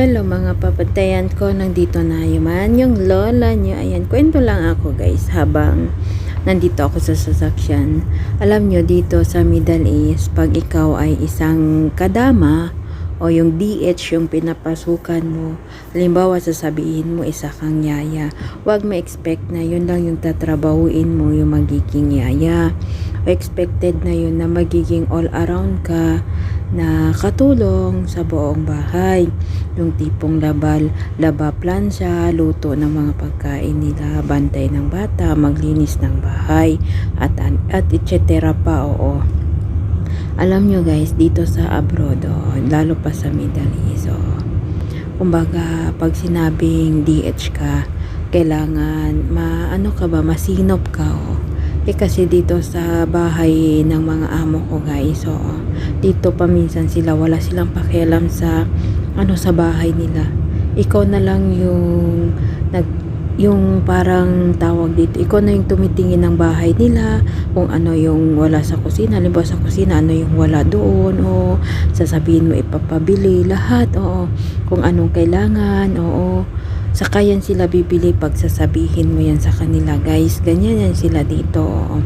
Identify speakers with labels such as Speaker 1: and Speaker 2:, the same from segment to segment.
Speaker 1: Hello mga papatayan ko, nandito na naman yung lola niyo. Ayan, kwento lang ako guys habang nandito ako sa sasakyan. Alam nyo dito sa Middle East, pag ikaw ay isang kadama o yung DH yung pinapasukan mo, halimbawa sasabihin mo isa kang yaya, huwag ma-expect na yun lang yung tatrabahuin mo yung magiging yaya. O expected na yun na magiging all around ka na katulong sa buong bahay. Yung tipong labal, laba plansya, luto ng mga pagkain nila, bantay ng bata, maglinis ng bahay, at, at etc. pa, oo. Alam nyo guys, dito sa abroad, oh, lalo pa sa Middle East, oh, kumbaga, pag sinabing DH ka, kailangan, ma, ano ka ba, masinop ka, oh. Eh kasi dito sa bahay ng mga amo ko guys, so dito pa minsan sila wala silang pakialam sa ano sa bahay nila. Ikaw na lang yung yung parang tawag dito, ikaw na yung tumitingin ng bahay nila, kung ano yung wala sa kusina, halimbawa sa kusina, ano yung wala doon, o sasabihin mo ipapabili, lahat, oo, kung anong kailangan, oo, Saka yan sila bibili pag sasabihin mo yan sa kanila, guys. Ganyan yan sila dito. oo.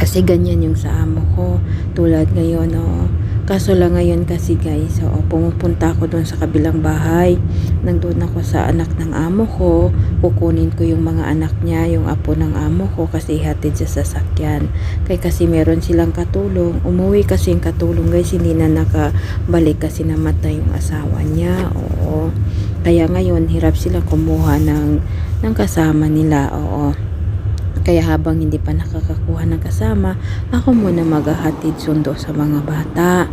Speaker 1: Kasi ganyan yung sa amo ko. Tulad ngayon, oo. Kaso lang ngayon kasi guys, oo, pumupunta ako doon sa kabilang bahay. Nandun ako sa anak ng amo ko. Kukunin ko yung mga anak niya, yung apo ng amo ko kasi hatid sa sasakyan. Kaya kasi meron silang katulong. Umuwi kasi yung katulong guys, hindi na nakabalik kasi namatay yung asawa niya. Oo. Kaya ngayon, hirap sila kumuha ng, ng kasama nila. Oo. Kaya habang hindi pa nakakakuha ng kasama, ako muna maghahatid sundo sa mga bata.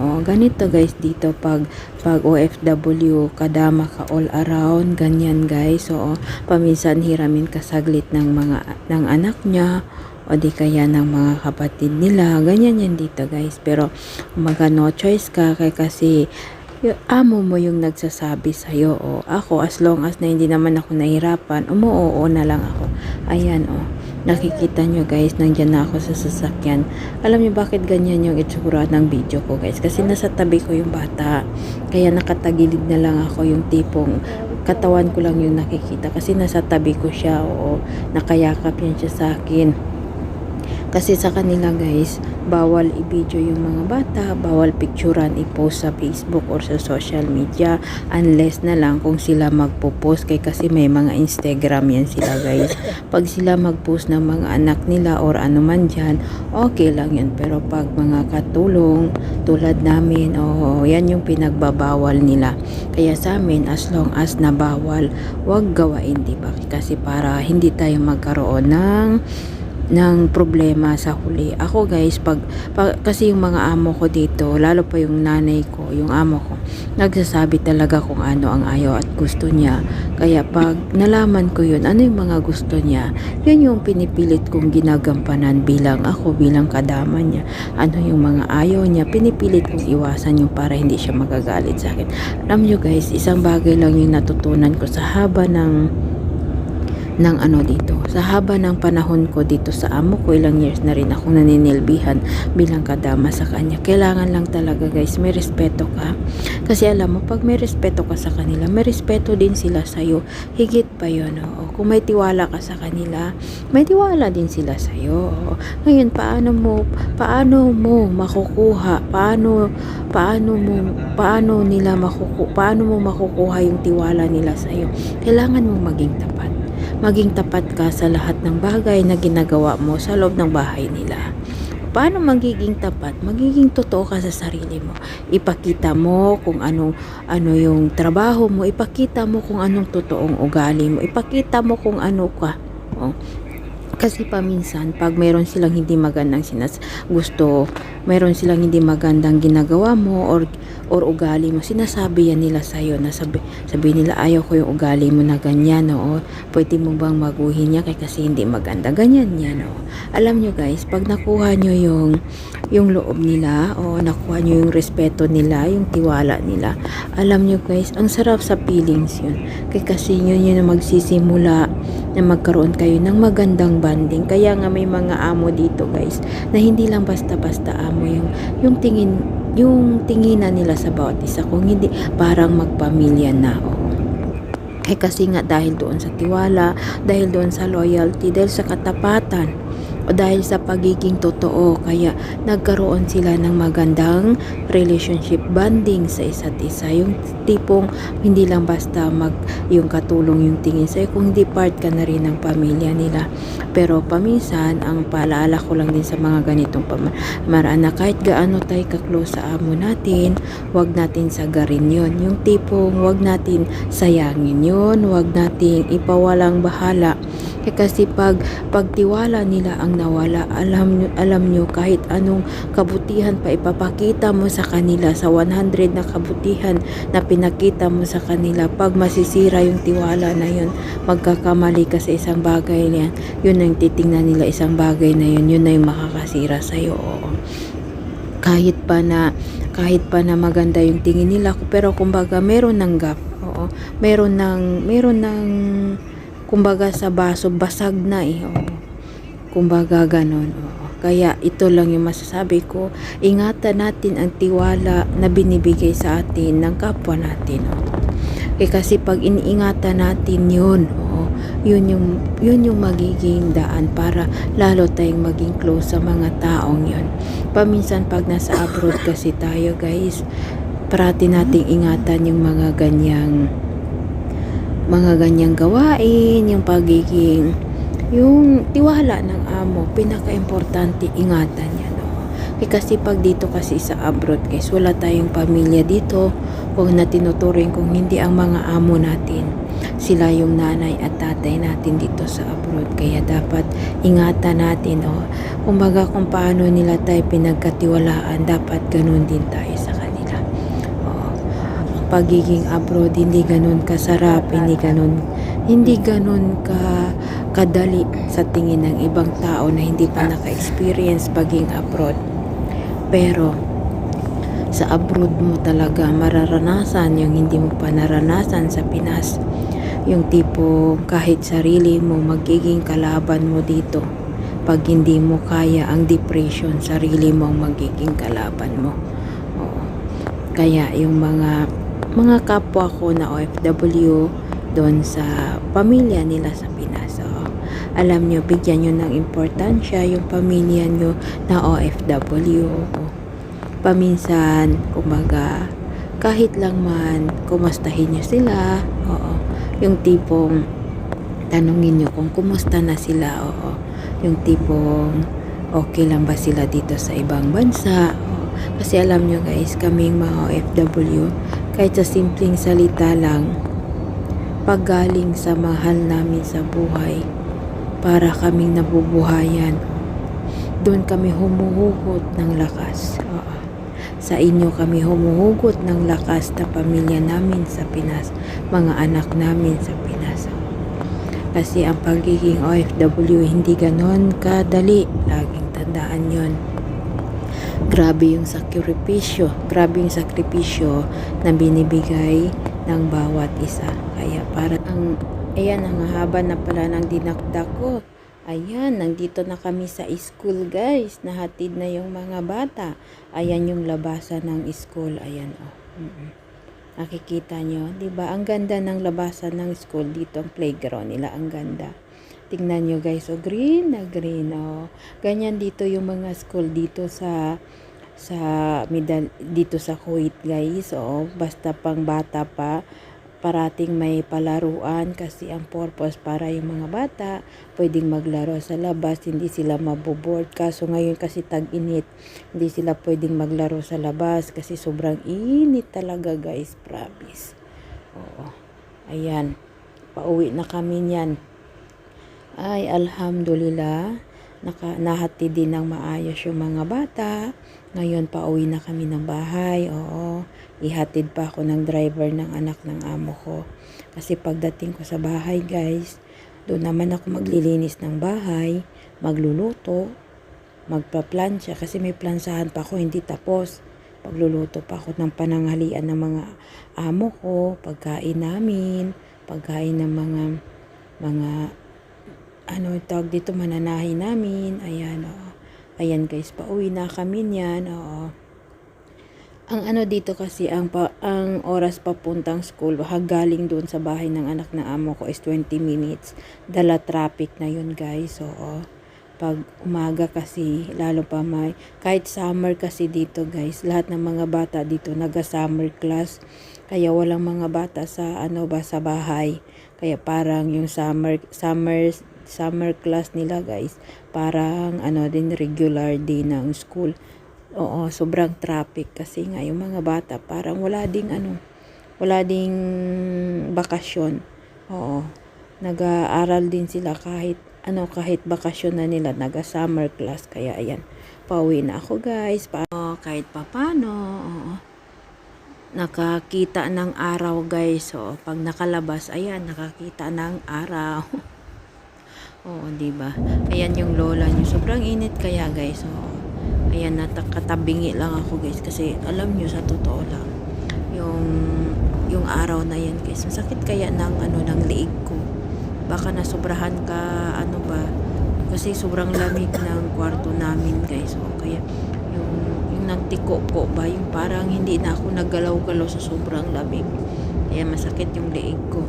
Speaker 1: O, ganito guys dito pag pag OFW kadama ka all around ganyan guys so paminsan hiramin ka saglit ng mga ng anak niya o di kaya ng mga kapatid nila ganyan yan dito guys pero umaga no choice ka kaya kasi yung amo mo yung nagsasabi sa'yo, o ako, as long as na hindi naman ako nahirapan, umuoo na lang ako. Ayan, o. Nakikita nyo guys, nandyan na ako sa sasakyan. Alam nyo bakit ganyan yung itsura ng video ko guys? Kasi nasa tabi ko yung bata. Kaya nakatagilid na lang ako yung tipong katawan ko lang yung nakikita. Kasi nasa tabi ko siya, o nakayakap yan siya sa akin. Kasi sa kanila guys, bawal i-video yung mga bata, bawal picturean i-post sa Facebook or sa social media unless na lang kung sila magpo-post kay kasi may mga Instagram yan sila guys. Pag sila mag-post ng mga anak nila or ano man dyan, okay lang yan. Pero pag mga katulong tulad namin, oh, yan yung pinagbabawal nila. Kaya sa amin, as long as nabawal, wag gawain, di ba? Kasi para hindi tayo magkaroon ng ng problema sa huli. Ako guys, pag, pag kasi yung mga amo ko dito, lalo pa yung nanay ko, yung amo ko, nagsasabi talaga kung ano ang ayaw at gusto niya. Kaya pag nalaman ko yun, ano yung mga gusto niya, yun yung pinipilit kong ginagampanan bilang ako, bilang kadama niya. Ano yung mga ayaw niya, pinipilit kong iwasan yung para hindi siya magagalit sa akin. Alam nyo guys, isang bagay lang yung natutunan ko sa haba ng ng ano dito. Sa haba ng panahon ko dito sa amo ko, ilang years na rin ako naninilbihan bilang kadama sa kanya. Kailangan lang talaga guys, may respeto ka. Kasi alam mo, pag may respeto ka sa kanila, may respeto din sila sa'yo. Higit pa yun, oo. Kung may tiwala ka sa kanila, may tiwala din sila sa'yo. Oo. Ngayon, paano mo, paano mo makukuha, paano, paano mo, paano nila makukuha, paano mo makukuha yung tiwala nila sa'yo? Kailangan mong maging tapat maging tapat ka sa lahat ng bagay na ginagawa mo sa loob ng bahay nila. Paano magiging tapat? Magiging totoo ka sa sarili mo. Ipakita mo kung anong ano yung trabaho mo, ipakita mo kung anong totoong ugali mo, ipakita mo kung ano ka. Oh. Kasi paminsan, pag mayroon silang hindi magandang sinas gusto, mayroon silang hindi magandang ginagawa mo or or ugali mo, sinasabi yan nila sa'yo na sabi, sabi nila ayaw ko yung ugali mo na ganyan, o pwede mo bang maguhin niya kay kasi hindi maganda, ganyan yan, o alam nyo guys, pag nakuha nyo yung yung loob nila, o nakuha nyo yung respeto nila, yung tiwala nila, alam nyo guys, ang sarap sa feelings yun, kay kasi yun yun na magsisimula na magkaroon kayo ng magandang banding, kaya nga may mga amo dito guys, na hindi lang basta-basta amo yung, yung tingin yung tinginan nila sa bawat isa kung hindi parang magpamilya na oo. Eh kasi nga dahil doon sa tiwala, dahil doon sa loyalty, dahil sa katapatan, o dahil sa pagiging totoo, kaya nagkaroon sila ng magandang relationship bonding sa isa't isa. Yung tipong hindi lang basta mag yung katulong yung tingin sa'yo, kung hindi part ka na rin ng pamilya nila. Pero paminsan, ang paalala ko lang din sa mga ganitong pamaraan na kahit gaano tayo ka-close sa amo natin, wag natin sagarin yon Yung tipong wag natin sayangin yon wag natin ipawalang bahala. Eh kasi pag pagtiwala nila ang nawala, alam nyo, alam nyo kahit anong kabutihan pa ipapakita mo sa kanila sa 100 na kabutihan na pinakita mo sa kanila, pag masisira yung tiwala na yun, magkakamali ka sa isang bagay niyan, yun ang titingnan nila isang bagay na yun, yun na yung makakasira sa iyo. Kahit pa na kahit pa na maganda yung tingin nila, pero kumbaga meron ng gap. Oo. Meron ng meron ng kumbaga sa baso basag na eh. Oo. Kumbaga ganon. Oo. Kaya ito lang yung masasabi ko, ingatan natin ang tiwala na binibigay sa atin ng kapwa natin. Oo. Eh kasi pag iniingatan natin yun, oo, yun yung, yun yung magiging daan para lalo tayong maging close sa mga taong yun. Paminsan pag nasa abroad kasi tayo guys, parati nating ingatan yung mga ganyang mga ganyang gawain, yung pagiging yung tiwala ng amo, pinaka-importante ingatan yan. No? Kasi pag dito kasi sa abroad guys, wala tayong pamilya dito kung na tinuturing kung hindi ang mga amo natin. Sila yung nanay at tatay natin dito sa abroad. Kaya dapat ingatan natin. Oh. Kumbaga kung paano nila tayo pinagkatiwalaan, dapat ganun din tayo sa pagiging abroad, hindi ganun kasarap, hindi ganun hindi ganun ka kadali sa tingin ng ibang tao na hindi pa naka-experience paging abroad. Pero sa abroad mo talaga mararanasan yung hindi mo pa naranasan sa Pinas. Yung tipo kahit sarili mo magiging kalaban mo dito. Pag hindi mo kaya ang depression, sarili mo ang magiging kalaban mo. Oo. Kaya yung mga mga kapwa ko na OFW doon sa pamilya nila sa Pinas. So, alam nyo, bigyan nyo ng importansya yung pamilya nyo na OFW. Paminsan, kumaga, kahit lang man, kumustahin nyo sila. Oo. Yung tipong, tanungin nyo kung kumusta na sila. Oo. Yung tipong, okay lang ba sila dito sa ibang bansa. Oo. Kasi alam nyo guys, kaming mga OFW, kahit sa simpleng salita lang, paggaling sa mahal namin sa buhay para kaming nabubuhayan. Doon kami humuhugot ng lakas. Oo. Sa inyo kami humuhugot ng lakas na pamilya namin sa Pinas, mga anak namin sa Pinas. Kasi ang pagiging OFW hindi ganon kadali. Laging tandaan yon. Grabe yung sakripisyo. Grabe yung sakripisyo na binibigay ng bawat isa. Kaya para ang ayan ang haba na pala ng dinakdak ko. Ayan, nandito na kami sa school guys. Nahatid na yung mga bata. Ayan yung labasan ng school. Ayan oh. Nakikita nyo, 'di ba? Ang ganda ng labasan ng school dito ang playground nila, ang ganda. Tingnan nyo guys, oh green na green oh. Ganyan dito yung mga school dito sa sa middle dito sa Kuwait guys. Oh, basta pang bata pa parating may palaruan kasi ang purpose para yung mga bata pwedeng maglaro sa labas, hindi sila maboboard. Kaso ngayon kasi tag-init, hindi sila pwedeng maglaro sa labas kasi sobrang init talaga guys, promise. Oo. Ayan. Pauwi na kami niyan. Ay, alhamdulillah. Naka, nahati din ng maayos yung mga bata. Ngayon, pauwi na kami ng bahay. Oo. Ihatid pa ako ng driver ng anak ng amo ko. Kasi pagdating ko sa bahay, guys, doon naman ako maglilinis ng bahay, magluluto, magpa-plansya kasi may plansahan pa ako, hindi tapos. Pagluluto pa ako ng pananghalian ng mga amo ko, pagkain namin, pagkain ng mga mga ano tawag dito mananahi namin ayan oo. ayan guys pauwi na kami niyan oo Ang ano dito kasi ang pa, ang oras papuntang school galing doon sa bahay ng anak ng amo ko is 20 minutes. Dala traffic na yun guys. So pag umaga kasi lalo pa may kahit summer kasi dito guys lahat ng mga bata dito naga summer class kaya walang mga bata sa ano ba sa bahay kaya parang yung summer summer summer class nila guys parang ano din regular din ng school Oo, sobrang traffic kasi nga yung mga bata parang wala ding ano, wala ding bakasyon. Oo. Nag-aaral din sila kahit ano kahit bakasyon na nila, naga summer class kaya ayan. Pauwi na ako guys. Pa oh, kahit papano. Oo. Nakakita ng araw guys. So, pag nakalabas, ayan, nakakita ng araw. Oo, di ba? Ayan yung lola niyo. Sobrang init kaya guys. Oo. Ayan, natakatabingi lang ako guys. Kasi alam nyo, sa totoo lang, yung, yung araw na yan guys, masakit kaya ng, ano, ng liig ko. Baka nasobrahan ka, ano ba, kasi sobrang lamig ng kwarto namin guys. So, kaya yung, yung nagtiko ko ba, yung parang hindi na ako naggalaw-galaw sa sobrang lamig. Kaya masakit yung liig ko.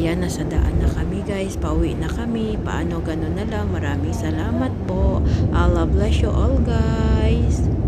Speaker 1: Ayan, nasa daan na kami guys. Pauwi na kami. Paano ganun na lang. Maraming salamat po. Allah bless you all guys.